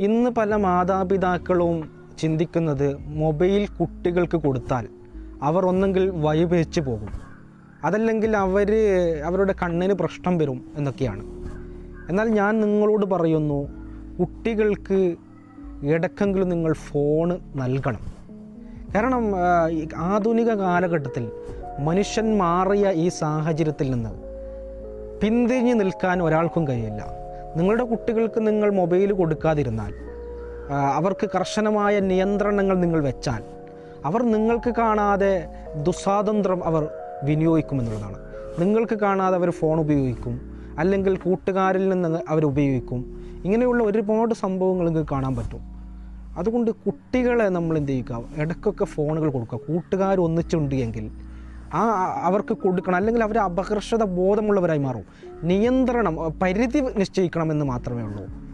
ഇന്ന് പല മാതാപിതാക്കളും ചിന്തിക്കുന്നത് മൊബൈൽ കുട്ടികൾക്ക് കൊടുത്താൽ അവർ ഒന്നെങ്കിൽ വഴിപേച്ച് പോകും. അതല്ലെങ്കിൽ അവർ അവരുടെ കണ്ണിന് പ്രശ്നം വരും എന്നൊക്കെയാണ്. എന്നാൽ ഞാൻ നിങ്ങളോട് പറയുന്നു കുട്ടികൾക്ക് ഇടക്കെങ്കിലും നിങ്ങൾ ഫോണ് നൽകണം. കാരണം ആധുനിക കാലഘട്ടത്തിൽ മനുഷ്യൻ മാറിയ ഈ സാഹചര്യത്തിൽ നിന്ന് പിന്തിരിഞ്ഞ് നിൽക്കാൻ ഒരാൾക്കും കഴിയില്ല. നിങ്ങളുടെ കുട്ടികൾക്ക് നിങ്ങൾ മൊബൈൽ കൊടുക്കാതിരുന്നാൽ അവർക്ക് കർശനമായ നിയന്ത്രണങ്ങൾ നിങ്ങൾ വെച്ചാൽ അവർ നിങ്ങൾക്ക് കാണാതെ ദുസ്വാതന്ത്ര്യം അവർ വിനിയോഗിക്കുമെന്നുള്ളതാണ്. നിങ്ങൾക്ക് കാണാതെ അവർ ഫോൺ ഉപയോഗിക്കും അല്ലെങ്കിൽ കൂട്ടുകാരിൽ നിന്ന് അവർ ഉപയോഗിക്കും. ഇങ്ങനെയുള്ള ഒരുപാട് സംഭവങ്ങൾ നിങ്ങൾക്ക് കാണാൻ പറ്റും. അതുകൊണ്ട് കുട്ടികളെ നമ്മൾ എന്ത് ചെയ്യുക? ഇടയ്ക്കൊക്കെ ഫോണുകൾ കൊടുക്കുക. കൂട്ടുകാർ ആ അവർക്ക് കൊടുക്കണം. അല്ലെങ്കിൽ അവർ അപകർഷത ബോധമുള്ളവരായി മാറും. നിയന്ത്രണം പരിധി നിശ്ചയിക്കണമെന്ന് മാത്രമേ ഉള്ളൂ.